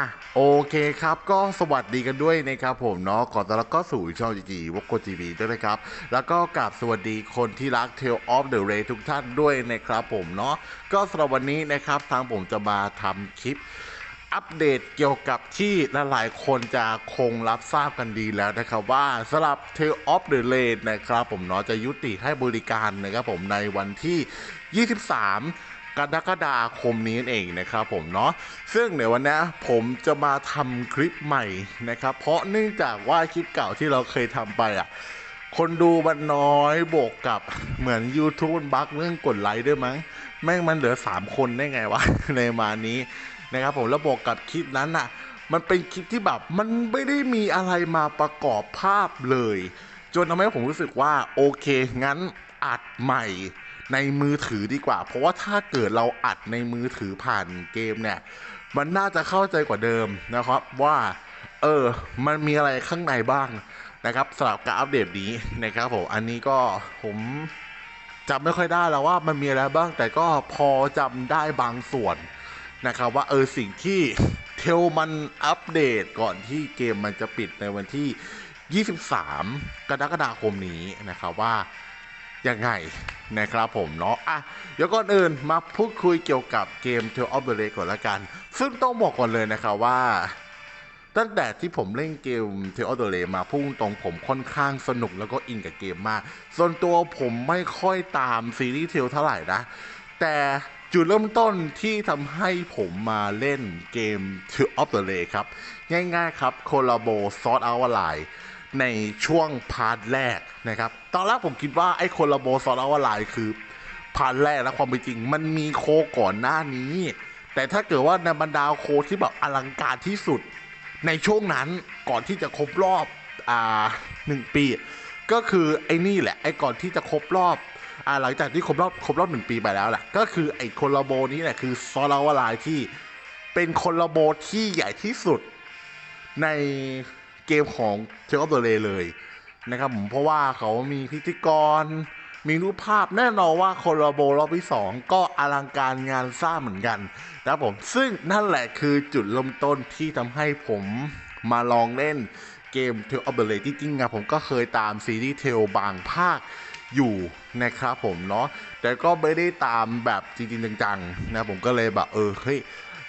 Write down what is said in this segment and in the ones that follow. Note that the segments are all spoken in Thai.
อะโอเคครับก็สวัสดีกันด้วยนะครับผมเนาะขอต้อนรับก็สู่ช่องจีจีวกโกจีบีด้วยนะครับ แล้วก็กราบสวัสดีคนที่รัก t a l of the Ray ทุกท่านด้วยนะครับผมเนาะก็สำหรับวันนี้นะครับทางผมจะมาทำคลิปอัปเดตเกี่ยวกับที่หลายๆคนจะคงรับทราบกันดีแล้วนะครับว่าสำหรับ t a l of the r a i d นะครับผมเนาะจะยุติให้บริการนะครับผมในวันที่ 23 กรกฎาคมนี้เองนะครับผมเนาะซึ่งในวันนี้ผมจะมาทำคลิปใหม่นะครับ เพราะเนื่องจากว่าคลิปเก่าที่เราเคยทำไปอะคนดูมันน้อยบวกกับเหมือน YouTube มันบั๊กเรื่องกดไลค์ด้วยมั้ง แม่งมันเหลือ 3 คนได้ไงวะ ในมานี้นะครับผมแล้วบวกกับคลิปนั้นอะ มันเป็นคลิปที่แบบมันไม่ได้มีอะไรมาประกอบภาพเลย จนทำให้ผมรู้สึกว่าโอเคงั้นอัดใหม่ ในมือถือดีกว่า เพราะว่าถ้าเกิดเราอัดในมือถือผ่านเกมเนี่ย มันน่าจะเข้าใจกว่าเดิมนะครับว่า เออ มันมีอะไรข้างในบ้างนะครับสำหรับการอัปเดตนี้นะครับผมอันนี้ก็ผมจำไม่ค่อยได้แล้วว่ามันมีอะไรบ้าง แต่ก็พอจำได้บางส่วนนะครับ ว่าเออสิ่งที่เทลมันอัปเดตก่อนที่เกมมันจะปิดในวันที่ 23 กรกฎาคมนี้นะครับว่า ยังไงนะครับผมเนาะอะเดี๋ยวก่อนอื่นมาพูดคุยเกี่ยวกับเกม Tale of the Ray ก่อนละกัน ซึ่งต้องบอกก่อนเลยนะครับว่า ตั้งแต่ที่ผมเล่นเกม Tale of the Ray มาพุ่งตรงผมค่อนข้างสนุกแล้วก็อินกับเกมมาก ส่วนตัวผมไม่ค่อยตามซีรีส์ Tale เท่าไหร่นะ แต่จุดเริ่มต้นที่ทำให้ผมมาเล่นเกม Tale of the Ray ครับ ง่ายๆครับ c o l l a b o Sort Out Line ในช่วงพาร์ทแรกนะครับ ตอนแรกผมคิดว่าไอ้คนละโบซอนอวไลน์คือพาร์ทแรกแล้วความเป็นจริง มันมีโคก่อนหน้านี้ แต่ถ้าเกิดว่าในบรรดาโคที่แบบอลังการที่สุด ในช่วงนั้นก่อนที่จะครบรอบอ่าหนึ่งปี ก็คือไอ้นี่แหละไอ้ก่อนที่จะครบรอบอ่าหลังจากที่ครบรอบครบรอบหนึ่งปีไปแล้วแหละก็คือไอ้คนละโบนี้แหละคือซอลาวาไลน์ที่เป็นคนละโบที่ใหญ่ที่สุดใน เกมของเทลเบอร์เลเลยนะครับผมเพราะว่าเขามีพิธีกร มีรูปภาพแน่นอนว่าโคลาโบรอบที่ 2 ก็อลังการงานสร้างเหมือนกันนะครับผมซึ่งนั่นแหละคือจุดเริ่มต้นที่ทำให้ผมมาลองเล่นเกม Tale of the Ray จริงๆอะผมก็เคยตามซีรีส์เทลบางภาคอยู่นะครับผมเนาะแต่ก็ไม่ได้ตามแบบจริงๆจังๆนะผมก็เลยแบบเออเฮ้ย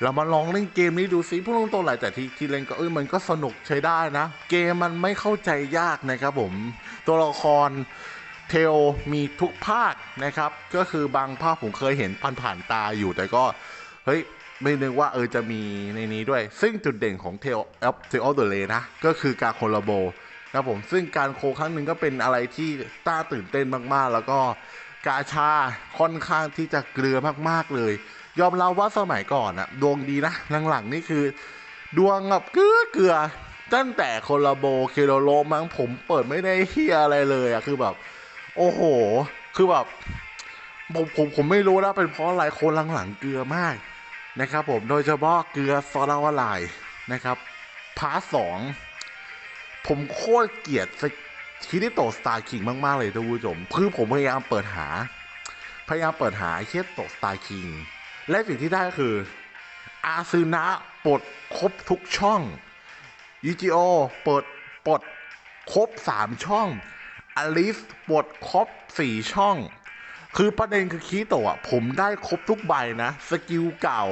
เรามาลองเล่นเกมนี้ดูซิพูดตรงๆหลายแต่ที่ที่เล่นก็เอ้ยมันก็สนุกใช้ได้นะ เกมมันไม่เข้าใจยากนะครับผม ตัวละครเทลมีทุกภาคนะครับ ก็คือบางภาคผมเคยเห็นผ่านๆตาอยู่แต่ก็เฮ้ยไม่นึกว่าเออจะมีในนี้ด้วย ซึ่งจุดเด่นของเทลออฟเทลออฟเดอะเลนะ ก็คือการโคลาโบนะครับผมซึ่งการโคครั้งหนึ่งก็เป็นอะไรที่ต้าตื่นเต้นมากๆ แล้วก็กาชาค่อนข้างที่จะเกลือมากๆเลย ยอมรับว่าสมัยก่อนอะดวงดีนะหลังๆนี่คือ ดวงแบบเกลือเกลือตั้งแต่โคลาโบเคโรโลมั้งผมเปิดไม่ได้เฮียอะไรเลยอะคือแบบ โอ้โห คือแบบผมผมผมไม่รู้นะเป็นเพราะอะไรคนหลังๆเกลือมากนะครับผมโดยเฉพาะเกลือซอลาวาไลน์นะครับพาร์ทสองผมโคตรเกลียดคิริโตสตาร์คิงมาก ๆ เลยท่านผู้ชมคือผมพยายามเปิดหา พยายามเปิดหาคิริโตสตาร์คิง และสิ่งที่ได้ก็คือ อาซึนะปลดครบทุกช่องยูจิโอเปิดปลดครบสามช่องอลิสปลดครบสี่ช่อง คือประเด็นคือคีโตะผมได้ครบทุกใบนะ สกิลเก่า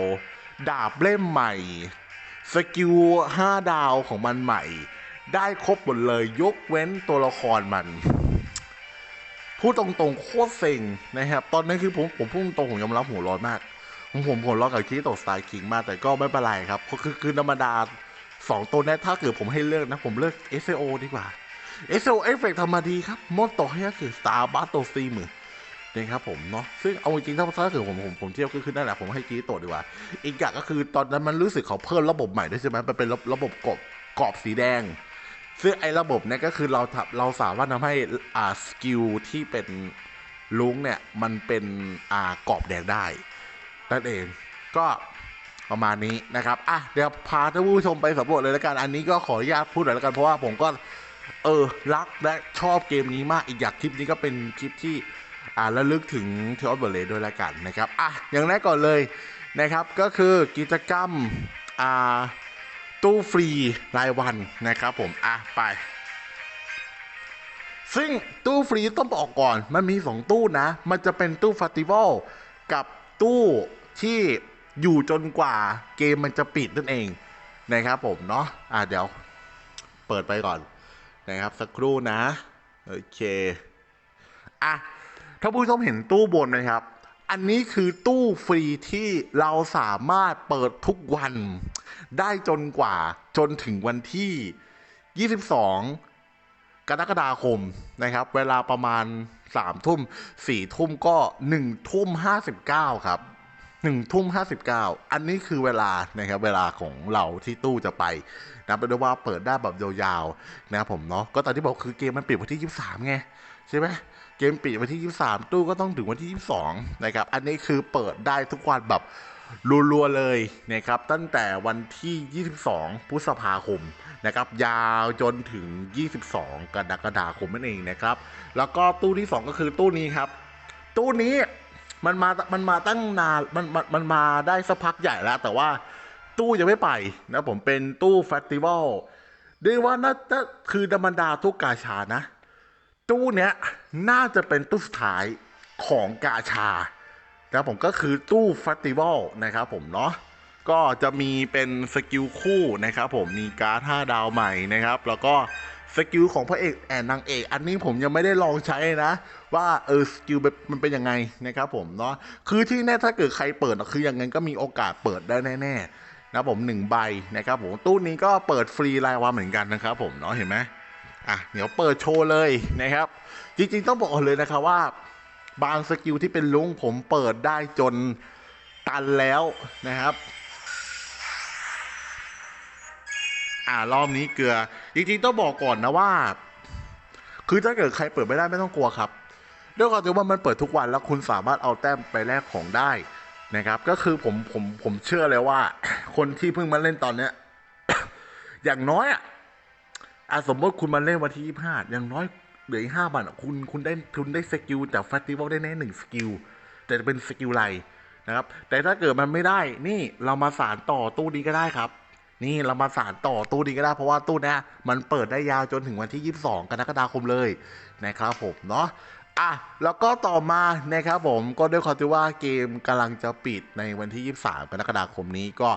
ดาบเล่มใหม่ สกิลห้าดาวของมันใหม่ ได้ครบหมดเลยยกเว้นตัวละครมันพูดตรงๆโคตรเซ็งนะครับ ตอนนั้นคือผมผมพูดตรงผมยอมรับหัวร้อนมาก ผมผมร้อกับคีโตะสไตล์คิงมากแต่ก็ไม่เป็นไรครับเพราะคือคือธรรมดาสองตัวนี้ถ้าเกิดผมให้เลือกนะ ผมเลือก SAO ดีกว่า SAO เอฟเฟกต์ธรรมดีครับมดต่อให้ก็คือ Star b a t t l e s t r e a m นะครับผมเนาะซึ่งเอาจริงถ้าถ้าเกิดผมผมผมเทียบก็คือนั่นแหละผมให้กีโตดีกว่า อีกอย่างก็คือตอนนั้นมันรู้สึกเขาเพิ่มระบบใหม่ด้วยใช่ไหมมันเป็นระบบกรอบกรอบสีแดง ซึ่งไอ้ระบบเนี้ยก็คือเราเราสามารถทำให้อ่าสกิลที่เป็นลุงเนี่ยมันเป็นอ่ากรอบแดงได้ นั่นเองก็ประมาณนี้นะครับอะเดี๋ยวพาท่านผู้ชมไปสำรวจเลยแล้วกัน อันนี้ก็ขออนุญาตพูดหน่อยแล้วกันเพราะว่าผมก็เออรักและชอบเกมนี้มากอีกอย่างคลิปนี้ก็เป็นคลิปที่อ่าระลึกถึงเทอร์เบอร์เลด้วยละกันนะครับอะอย่างแรกก่อนเลยนะครับ ก็คือกิจกรรมอ่าตู้ฟรีรายวันนะครับผมอะไป ซึ่งตู้ฟรีต้องบอกก่อน มันมีสองตู้นะ มันจะเป็นตู้ฟ e สติวัลกับตู้ ที่อยู่จนกว่าเกมมันจะปิดนั่นเองนะครับผมเนาะอะเดี๋ยวเปิดไปก่อนนะครับสักครู่นะโอเคอะถ้าผู้ชมเห็นตู้บนไหมครับ อันนี้คือตู้ฟรีที่เราสามารถเปิดทุกวัน ได้จนกว่าจนถึงวันที่ 22 กรกฎาคมนะครับ เวลาประมาณ 3 ทุ่ม 4 ทุ่มก็ 1 ทุ่ม 59 ครับ 1ทุ่ม59อันนี้คือเวลานะครับเวลาของเราที่ตู้จะไปนะเป็นว่าเปิดได้แบบยาวๆนะครับผมเนาะก็ตอนที่บอกคือเกมมันปิดวันที่23ไงใช่ไหมเกมปิดวันที่23ตู้ก็ต้องถึงวันที่22นะครับอันนี้คือเปิดได้ทุกวันแบบรัวๆเลยนะครับตั้งแต่วันที่ 22 พฤษภาคมนะครับยาวจนถึง 22 กรกฎาคมนั่นเองนะครับ แล้วก็ตู้ที่ 2 ก็คือตู้นี้ครับ ตู้นี้ มันมา มันมาตั้งนาน มัน มันมันมาได้สักพักใหญ่แล้ว แต่ว่าตู้ยังไม่ไปนะผมเป็นตู้เฟสติวัลเรียกว่าน่าจะคือธรรมดาตู้กาชานะ ตู้เนี้ยน่าจะเป็นตู้สุดท้ายของกาชานะผมก็คือตู้เฟสติวัลนะครับผมเนาะก็จะมีเป็นสกิลคู่นะครับผมมีการ์ด5ดาวใหม่นะครับ แล้วก็ สกิลของพระเอกแอนนางเอก อันนี้ผมยังไม่ได้ลองใช้นะ ว่าเออสกิลมันเป็นยังไงนะครับผมเนาะคือที่แน่ถ้าเกิดใครเปิดคืออย่างนั้นก็มีโอกาสเปิดได้แน่ๆนะผมหนึ่งใบนะครับผมตู้นี้ก็เปิดฟรีรายวันเหมือนกันนะครับผมเนาะเห็นไหมอะเดี๋ยวเปิดโชว์เลยนะครับ จริงๆต้องบอกเลยนะครับว่า บางสกิลที่เป็นลุงผมเปิดได้จนตันแล้วนะครับ อ่ารอบนี้เกลือ จริงๆต้องบอกก่อนนะว่า คือถ้าเกิดใครเปิดไม่ได้ไม่ต้องกลัวครับด้วยความที่ว่ามันเปิดทุกวันแล้วคุณสามารถเอาแต้มไปแลกของได้นะครับ ก็คือผมผมผมเชื่อเลยว่า คนที่เพิ่งมาเล่นตอนเนี้ย อย่างน้อยอะสมมติคุณมาเล่นวันที่ยี่ห้าอย่างน้อยเหลืออีกห้าบาทคุณคุณได้คุณได้สกิลจากเฟสติวัลได้แน่หนึ่งสกิลแต่จะเป็นสกิลไรนะครับ แต่ถ้าเกิดมันไม่ได้ นี่เรามาสารต่อตู้นี้ก็ได้ครับ นี่เรามาสารต่อตู้นี้ก็ได้เพราะว่าตู้เนี้ยมันเปิดได้ยาวจนถึงวันที่ 22 กรกฎาคมเลยนะครับผมเนาะอะแล้วก็ต่อมานะครับผมก็ด้วยความที่ว่าเกมกำลังจะปิดในวันที่ 23 กรกฎาคมนี้ก็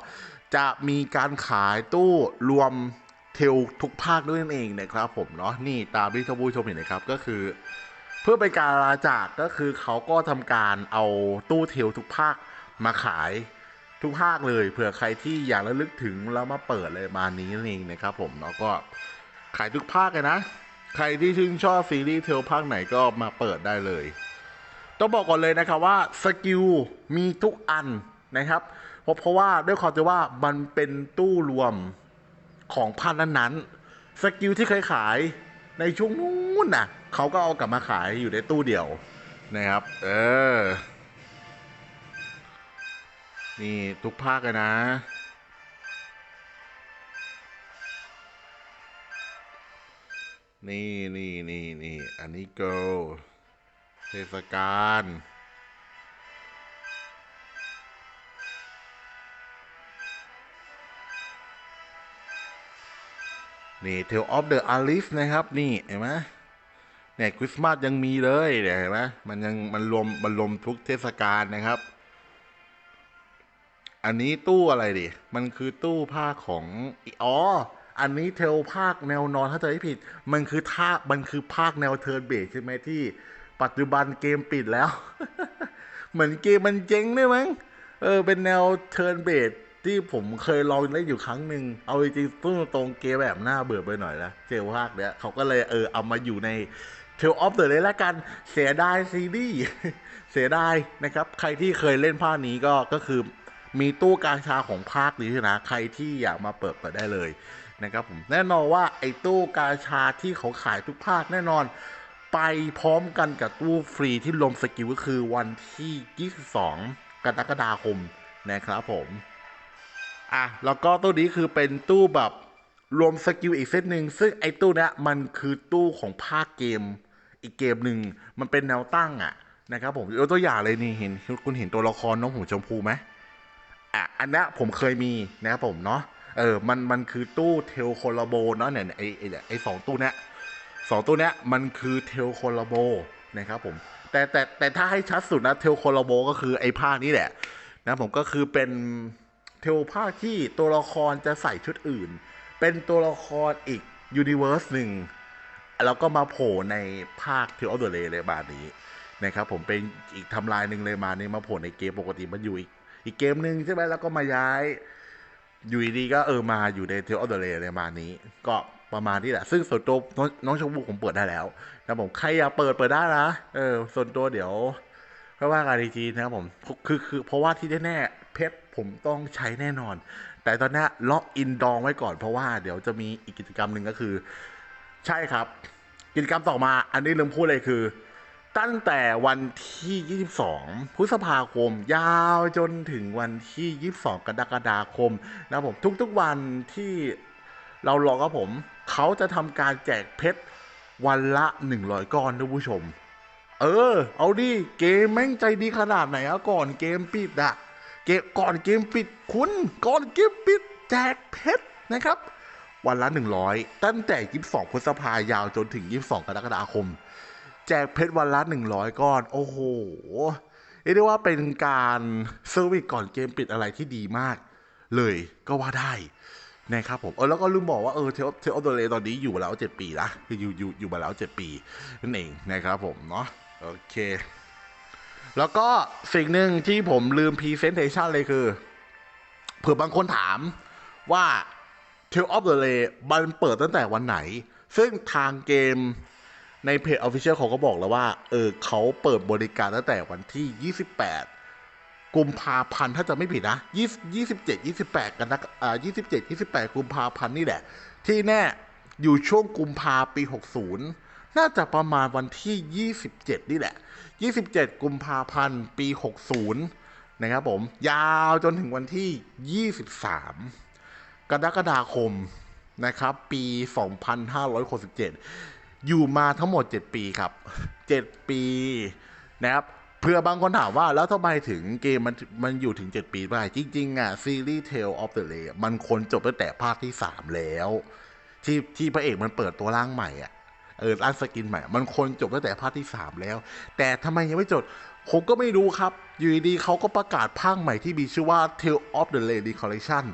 จะมีการขายตู้รวมเทลทุกภาคด้วยนั่นเองนะครับผมเนาะนี่ตามที่ท่านผู้ชมเห็นนะครับก็คือ เพื่อเป็นการลาจากก็คือเขาก็ทำการเอาตู้เทลทุกภาคมาขาย ทุกภาคเลยเผื่อใครที่อยากระลึกถึงแล้วมาเปิดเลยมานี้นั่นเองนะครับผมเนาะก็ขายทุกภาคเลยนะ ใครที่ชื่นชอบซีรีส์เทลภาคไหนก็มาเปิดได้เลย ต้องบอกก่อนเลยนะครับว่าสกิลมีทุกอันนะครับเพราะเพราะว่าด้วยความที่ว่ามันเป็นตู้รวมของพันนั้นๆสกิลที่เคยขายในช่วงนู้นน่ะเขาก็เอากลับมาขายอยู่ในตู้เดียวนะครับ เออ นี่ทุกภาคเลยนะ นี่นี่นี่นี่อันนี้เกิลเทศกาลนี่ Tale of the Alice นะครับ นี่ เห็นไหมเนี่ยคริสต์มาสยังมีเลยเนี่ยเห็นไหมมันยังมันรวมมันรวมทุกเทศกาลนะครับ อันนี้ตู้อะไรดิ มันคือตู้ผ้าของอ๋อ อันนี้เทลภาคแนวนอนถ้าจะไม่ผิด มันคือท่ามันคือภาคแนวเทิร์นเบสใช่ไหมที่ ปัจจุบันเกมปิดแล้ว เหมือนเกมมันเจ๊งด้วยมั้ง เออ เป็นแนวเทิร์นเบสที่ผมเคยลองเล่นอยู่ครั้งหนึ่ง เอาจริงๆตู้ตรงเกมแบบหน้าเบื่อไปหน่อยนะเจลภาคเนี้ยเขาก็เลยเออเอามาอยู่ในเทลออฟเดอะเลยละกัน เสียดายซีรีส์ เสียดายนะครับ ใครที่เคยเล่นภาคนี้ก็ ก็คือ มีตู้กาชาของภาคนี้นะ ใครที่อยากมาเปิดเปิดได้เลยนะครับผมแน่นอนว่าไอ้ตู้กาชาที่เขาขายทุกภาคแน่นอน ไปพร้อมกันกับตู้ฟรีที่ลงสกิลก็คือวันที่ 22 กรกฎาคมนะครับผมอะแล้วก็ตู้นี้คือเป็นตู้แบบรวมสกิลอีกเซตหนึ่งซึ่งไอ้ตู้เนี้ยมันคือตู้ของภาคเกม อีกเกมหนึ่งมันเป็นแนวตั้งอะนะครับผมยกตัวอย่างเลยนี่เห็นคุณเห็นตัวละครน้องหูชมพูไหม อะอันนี้ผมเคยมีนะครับผมเนาะเออมันมันคือตู้เทลโคลาโบเนาะเนี่ยไอไอเนี่ยไอสองตู้เนี้ยสองตู้เนี้ยมันคือเทลโคลาโบนะครับผมแต่แต่แต่ถ้าให้ชัดสุดนะเทลโคลาโบก็คือไอผ้านี้แหละนะผมก็คือเป็นเทลผ้าที่ตัวละครจะใส่ชุดอื่น เป็นตัวละครอีกยูนิเวอร์สหนึ่งแล้วก็มาโผล่ในภาคเทลออฟเดอะเลเลยบานี้นะครับผมเป็นอีกทำลายหนึ่งเลยมานี่มาโผล่ในเกมปกติมันอยู่อีก อีกเกมหนึ่งใช่ไหมแล้วก็มาย้าย อยู่ดีๆก็เออมาอยู่ในเทลออฟเดอะเลเลยมานี้ ก็ประมาณนี้แหละ ซึ่งส่วนตัวน้องน้องชมพู่ผมเปิดได้แล้วนะผมใครอยากเปิดเปิดได้นะเออ ส่วนตัวเดี๋ยวก็ว่ากันอีกทีนะครับผมคือคือเพราะว่าที่แน่ๆเพชรผมต้องใช้แน่นอน แต่ตอนนี้ล็อกอินดองไว้ก่อนเพราะว่าเดี๋ยวจะมีอีกกิจกรรมหนึ่งก็คือ ใช่ครับ กิจกรรมต่อมา อันนี้ลืมพูดเลยคือ ตั้งแต่วันที่ 22 พฤษภาคม ยาวจนถึงวันที่ 22 กรกฎาคมนะผมทุกๆวันที่เรารอครับผม เขาจะทำการแจกเพชรวันละ 100 ก้อนท่านผู้ชม เออ เอาดิ เกมแม่งใจดีขนาดไหนอะก่อนเกมปิดอะเกมก่อนเกมปิดคุณก่อนเกมปิด แจกเพชรนะครับ วันละ 100 ตั้งแต่ 22 พฤษภายาวจนถึง 22 กรกฎาคม แจกเพชรวันละ100ก้อน โอ้โหเรียกได้ว่าเป็นการเซอร์วิสก่อนเกมปิดอะไรที่ดีมาก เลยก็ว่าได้นะครับผมเออแล้วก็ลืมบอกว่าเออเทลเทลออฟเดอะเลตอนนี้อยู่มาแล้ว7ปีละคืออยู่อยู่อยู่มาแล้ว7ปีนั่นเองนะครับผมเนาะโอเค แล้วก็สิ่งหนึ่งที่ผมลืมพรีเซนเทชันเลยคือเผื่อบางคนถามว่า Tale of the Lay มันเปิดตั้งแต่วันไหน ซึ่งทางเกม ในเพจ Official เขาก็บอกแล้วว่า เออเขาเปิดบริการตั้งแต่วันที่ 28 กุมภาพันธ์ถ้าจะไม่ผิดนะ20 27 28 กันนะอ่า27 28 กุมภาพันธ์นี่แหละ ที่แน่อยู่ช่วงกุมภาปี 60 น่าจะประมาณวันที่ 27 นี่แหละ 27 กุมภาพันธ์ปี 60 นะครับผม ยาวจนถึงวันที่ 23 กรกฎาคมนะครับ ปี 2567 อยู่มาทั้งหมด 7 ปีครับ 7 ปีนะครับเพื่อบางคนถามว่าแล้วทำไมถึงเกมมันมันอยู่ถึง 7 ปีไปจริง ๆ อะ ซีรีส์ Tale of the Lay มันคนจบตั้งแต่ภาคที่ 3 แล้ว ที่ที่พระเอกมันเปิดตัวร่างใหม่อะเออร่างสกินใหม่ มันคนจบตั้งแต่ภาคที่ 3 แล้ว แต่ทำไมยังไม่จบผมก็ไม่รู้ครับ อยู่ดีๆเขาก็ประกาศภาคใหม่ที่มีชื่อว่า Tale of the Lady Collection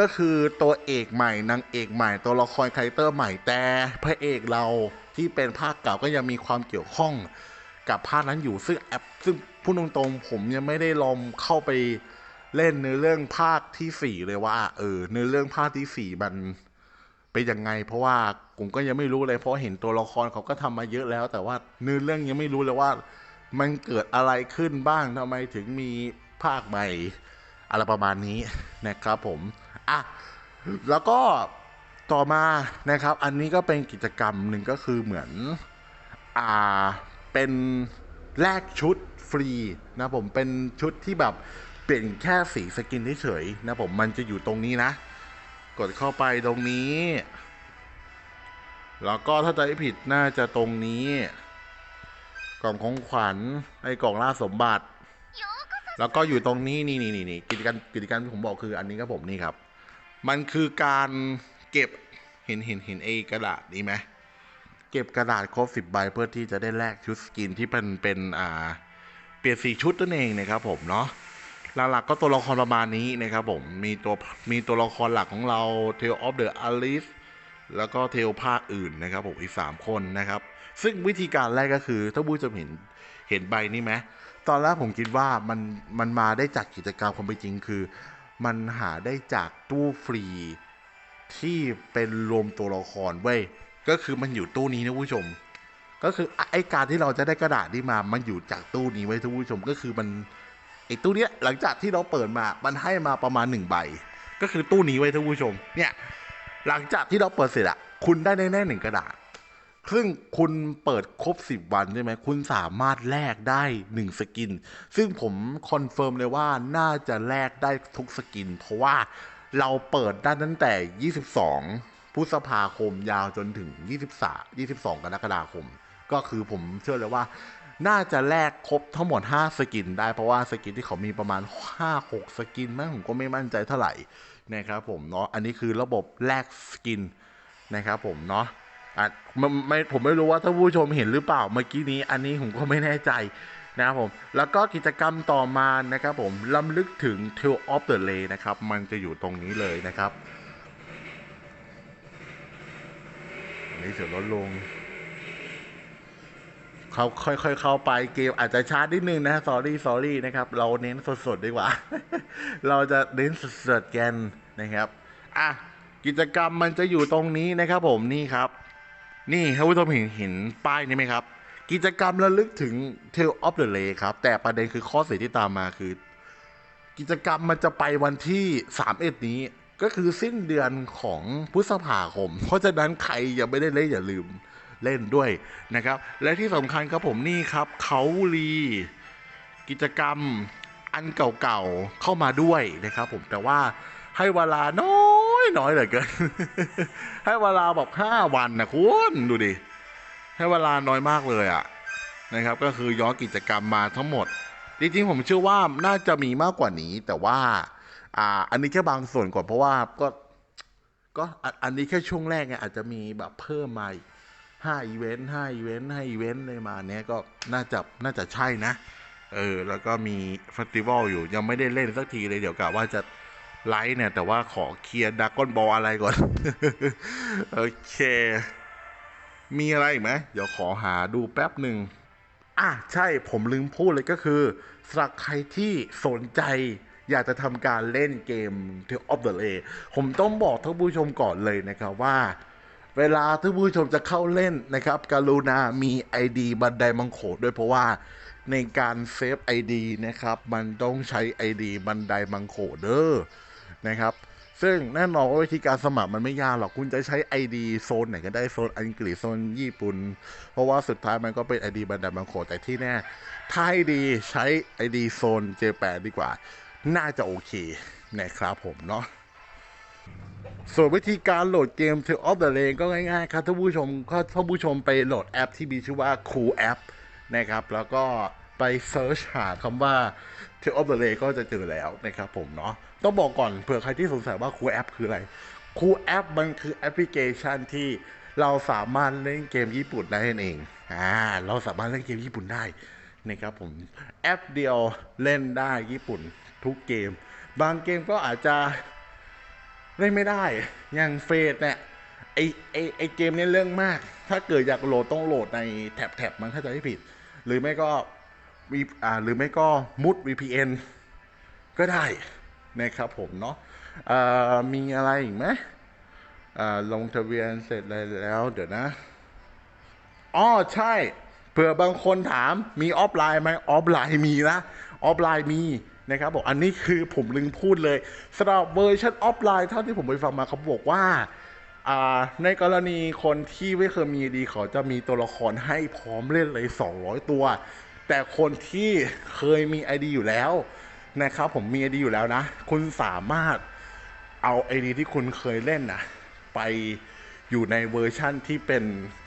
ก็คือตัวเอกใหม่นางเอกใหม่ตัวละครคาแรคเตอร์ใหม่แต่พระเอกเราที่เป็นภาคเก่าก็ยังมีความเกี่ยวข้องกับภาคนั้นอยู่ซึ่งแอปซึ่งพูดตรงๆ ผมยังไม่ได้ลองเข้าไปเล่นเนื้อเรื่องภาคที่สี่เลยว่า เออเนื้อเรื่องภาคที่สี่มันเป็นยังไง เพราะว่าผมก็ยังไม่รู้เลยเพราะเห็นตัวละครเขาก็ทำมาเยอะแล้ว แต่ว่าเนื้อเรื่องยังไม่รู้เลยว่า มันเกิดอะไรขึ้นบ้างทำไมถึงมีภาคใหม่อะไรประมาณนี้นะครับผม อะแล้วก็ต่อมานะครับ อันนี้ก็เป็นกิจกรรมหนึ่งก็คือเหมือนอ่าเป็นแลกชุดฟรีนะผมเป็นชุดที่แบบเปลี่ยนแค่สีสกินเฉยๆนะผมมันจะอยู่ตรงนี้นะ กดเข้าไปตรงนี้ แล้วก็ถ้าจะไม่ผิดน่าจะตรงนี้ กล่องของขวัญไอ้กล่องล่าสมบัติ แล้วก็อยู่ตรงนี้นี่นี่นี่นี่กิจการกิจการที่ผมบอกคืออันนี้ครับผมนี่ครับ มันคือการเก็บเห็นเห็นเห็นไอ้กระดาษนี้ไหมเก็บกระดาษครบสิบใบเพื่อที่จะได้แลกชุดสกินที่เป็นเป็นอ่าเปลี่ยนสีชุดนั่นเองนะครับผมเนาะหลักๆก็ตัวละครประมาณนี้นะครับผมมีตัวมีตัวละครหลักของเรา Tale of the Alice แล้วก็เทลภาคอื่นนะครับผมอีก 3 คนนะครับ ซึ่งวิธีการแรกก็คือถ้าบูจะเห็นเห็นใบนี้ไหมตอนแรกผมคิดว่ามันมันมาได้จากกิจกรรมความเป็นจริง คือ มันหาได้จากตู้ฟรี ที่เป็นรวมตัวละครเว้ยก็คือมันอยู่ตู้นี้นะผู้ชม ก็คือไอการที่เราจะได้กระดาษนี้มา มันอยู่จากตู้นี้ไว้ทุกผู้ชมก็คือมันไอตู้เนี้ยหลังจากที่เราเปิดมา มันให้มาประมาณหนึ่งใบ ก็คือตู้นี้ไว้ทุกผู้ชม เนี่ย หลังจากที่เราเปิดเสร็จอะคุณได้แน่ๆหนึ่งกระดาษ ซึ่งคุณเปิดครบ 10 วันใช่ไหม คุณสามารถแลกได้ 1 สกิน ซึ่งผมคอนเฟิร์มเลยว่าน่าจะแลกได้ทุกสกิน เพราะว่าเราเปิดได้ตั้งแต่ 22 พฤษภาคมยาวจนถึง 23 22 กรกฎาคม ก็คือผมเชื่อเลยว่า น่าจะแลกครบทั้งหมด 5 สกิน ได้เพราะว่าสกินที่เขามีประมาณ 5-6 สกินมั้งผมก็ไม่มั่นใจเท่าไหร่นะครับผมเนาะ อันนี้คือระบบแลกสกินนะครับผมเนาะ อะไม่ไม่ผมไม่รู้ว่าท่านผู้ชมเห็นหรือเปล่าเมื่อกี้นี้ อันนี้ผมก็ไม่แน่ใจนะครับผมแล้วก็กิจกรรมต่อมานะครับผมล้ำลึกถึง Tale of the Lay นะครับ มันจะอยู่ตรงนี้เลยนะครับอันนี้เสียงลดลงเขาค่อยๆเข้าไปเกมอาจจะช้านิดนึงนะ sorry sorry นะครับ เราเน้นสดๆดีกว่า เราจะเน้นสดๆกันนะครับ อะ กิจกรรมมันจะอยู่ตรงนี้นะครับผมนี่ครับ นี่ท่านผู้ชมเห็นเห็นป้ายนี้ไหมครับ กิจกรรมระลึกถึง Tale of the Lay ครับ แต่ประเด็นคือข้อเสียที่ตามมาคือ กิจกรรมมันจะไปวันที่31นี้ ก็คือสิ้นเดือนของพฤษภาคม เพราะฉะนั้นใครยังไม่ได้เล่นอย่าลืมเล่นด้วยนะครับ และที่สำคัญครับผมนี่ครับเขาลีกิจกรรมอันเก่าๆเข้ามาด้วยนะครับผมแต่ว่าให้เวลาน้อ ยน้อยเหลือเกิน ให้เวลาแบบห้าวันนะคุณดูดิ ให้เวลาน้อยมากเลยอะนะครับ ก็คือย้อนกิจกรรมมาทั้งหมด จริงๆผมเชื่อว่าน่าจะมีมากกว่านี้ แต่ว่า อ่า อันนี้แค่บางส่วนก่อนเพราะว่าก็ ก็อันนี้แค่ช่วงแรกไงอาจจะมีแบบเพิ่มมาห้าอีเวนต์ห้าอีเวนต์ห้าอีเวนต์เลยมาเนี้ยก็น่าจะน่าจะใช่นะ เออ แล้วก็มีเฟสติวัลอยู่ยังไม่ได้เล่นสักทีเลยเดี๋ยวกะว่าจะ ไลฟ์เนี่ย แต่ว่าขอเคลียร์ดักก้อนบอลอะไรก่อน โอเค มีอะไรอีกไหมเดี๋ยวขอหาดูแป๊บหนึ่งอะใช่ผมลืมพูดเลยก็คือสำหรับใครที่สนใจอยากจะทำการเล่นเกม Tale of the Lay ผมต้องบอกท่านผู้ชมก่อนเลยนะครับว่า เวลาท่านผู้ชมจะเข้าเล่นนะครับ กรุณามี ID บันไดมังโขดด้วยเพราะว่าในการเซฟ ID นะครับ มันต้องใช้ ID บันไดมังโขดเด้อ นะครับ ซึ่งแน่นอนว่าวิธีการสมัครมันไม่ยากหรอกคุณจะใช้ ID โซนไหนก็ได้โซนอังกฤษโซนญี่ปุ่น เพราะว่าสุดท้ายมันก็เป็น ID บันไดมังโขดแต่ที่แน่ถ้าให้ดีใช้ ID โซนเจแปนดีกว่า น่าจะโอเคนะครับผมเนาะส่วนวิธีการโหลดเกม Tale of the Lane ก็ง่ายๆครับท่านผู้ชมก็ท่านผู้ชมไปโหลดแอปที่มีชื่อว่า Cool App นะครับ แล้วก็ ไปเซิร์ชหาคำว่า Tale of the Lane ก็จะเจอแล้วนะครับผมเนาะต้องบอกก่อนเผื่อใครที่สงสัยว่า Cool App คืออะไร Cool App มันคือแอปพลิเคชันที่เราสามารถเล่นเกมญี่ปุ่นได้นั่นเองอ่าเราสามารถเล่นเกมญี่ปุ่นได้นะครับผมแอปเดียวเล่นได้ญี่ปุ่นทุกเกม บางเกมก็อาจจะเล่นไม่ได้ อย่างเฟสเนี่ยไอไอไอเกมนี้เรื่องมาก ถ้าเกิดอยากโหลดต้องโหลดในแท็บแท็บมันถ้าจะไม่ผิด หรือไม่ก็ วีอ่าหรือไม่ก็มุด VPN ก็ได้นะครับผมเนาะมีอะไรอีกไหมลงทะเบียนเสร็จเลยแล้ว เดี๋ยวนะอ๋อใช่เผื่อบางคนถามมีออฟไลน์ไหมออฟไลน์มีนะออฟไลน์มีนะครับบอกอันนี้คือผมลืมพูดเลยสำหรับเวอร์ชันออฟไลน์เท่าที่ผมไปฟังมาเขาบอกว่าอ่าในกรณีคนที่ไม่เคยมีดีเขาจะมีตัวละครให้พร้อมเล่นเลย 200 ตัว แต่คนที่เคยมี ID อยู่แล้วนะครับผมมี ID อยู่แล้วนะ คุณสามารถเอาไอดีที่คุณเคยเล่นนะไปอยู่ในเวอร์ชั่นที่เป็น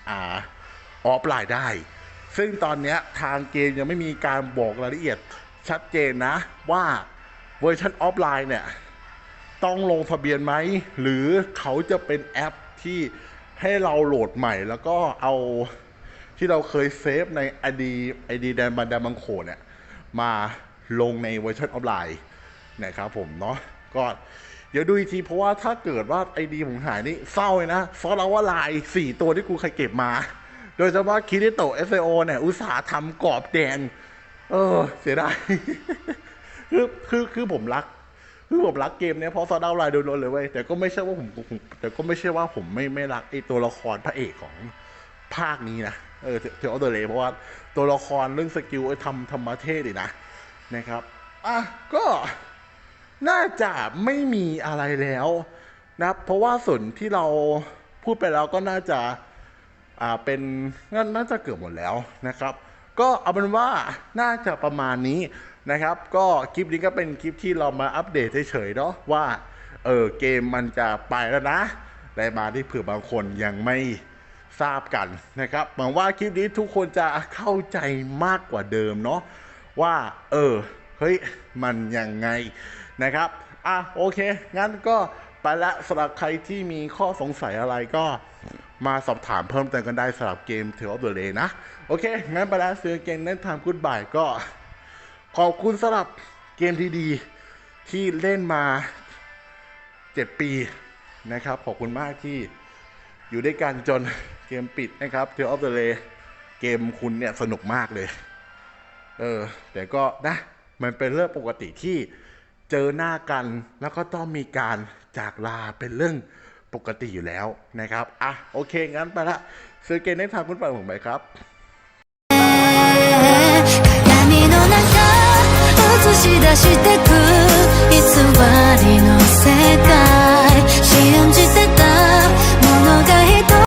อ่าออฟไลน์ได้ ซึ่งตอนเนี้ยทางเกมยังไม่มีการบอกรายละเอียดชัดเจนนะ ว่าเวอร์ชันออฟไลน์เนี่ย ต้องลงทะเบียนไหม หรือเขาจะเป็นแอปที่ให้เราโหลดใหม่แล้วก็เอา ที่เราเคยเซฟใน ID ID แดนบันดามังโขเนี่ยมาลงในเวอร์ชันออฟไลน์นะครับผมเนาะก็เดี๋ยวดูอีกทีเพราะว่าถ้าเกิดว่าไอดีผมหายนี่เศร้าเลยนะเพราะเราว่าลายสี่ตัวที่กูเคยเก็บมา โดยเฉพาะคิริโตะ SAO เนี่ย อุตสาห์ทำกรอบแดง เออ เสียดายคือคือคือผมรัก คือผมรักเกมเนี้ยเพราะซอดาวไลน์โดนๆเลยเว้ยแต่ก็ไม่ใช่ว่าผมแต่ก็ไม่ใช่ว่าผมไม่ไม่รักไอตัวละครพระเอกของภาคนี้นะ เออเทออเดอร์เลยเพราะว่าตัวละครเรื่องสกิลไอ้ทำธรรมเทศดีนะนะครับอะก็น่าจะไม่มีอะไรแล้วนะเพราะว่าส่วนที่เราพูดไปแล้วก็น่าจะอ่าเป็นน่าน่าจะเกือบหมดแล้วนะครับ ก็เอาเป็นว่าน่าจะประมาณนี้นะครับ ก็คลิปนี้ก็เป็นคลิปที่เรามาอัปเดตเฉยๆเนาะว่าเออเกมมันจะไปแล้วนะและมาที่เผื่อบางคนยังไม่ ทราบกันนะครับหวังว่าคลิปนี้ทุกคนจะเข้าใจมากกว่าเดิมเนาะว่าเออเฮ้ยมันยังไงนะครับอะโอเค งั้นก็ไปละสำหรับใครที่มีข้อสงสัยอะไรก็มาสอบถามเพิ่มเติมกันได้สำหรับเกม Tale of the Lay นะ โอเค งั้นไปละซื้อเกมเล่นทำกูดบายก็ ขอบคุณสำหรับเกมที่ดีที่เล่นมา 7 ปีนะครับ ขอบคุณมากที่อยู่ด้วยกันจน เกมปิดนะครับ Tale of the Lay เกมคุณเนี่ยสนุกมากเลย เออ แต่ก็นะ มันเป็นเรื่องปกติที่เจอหน้ากันแล้วก็ต้องมีการจากลาเป็นเรื่องปกติอยู่แล้วนะครับ อ่ะ โอเค งั้นไปละซื้อเกมได้ทางคุณปังผมไปครับ 鏡の中映し出してく偽りの世界信じて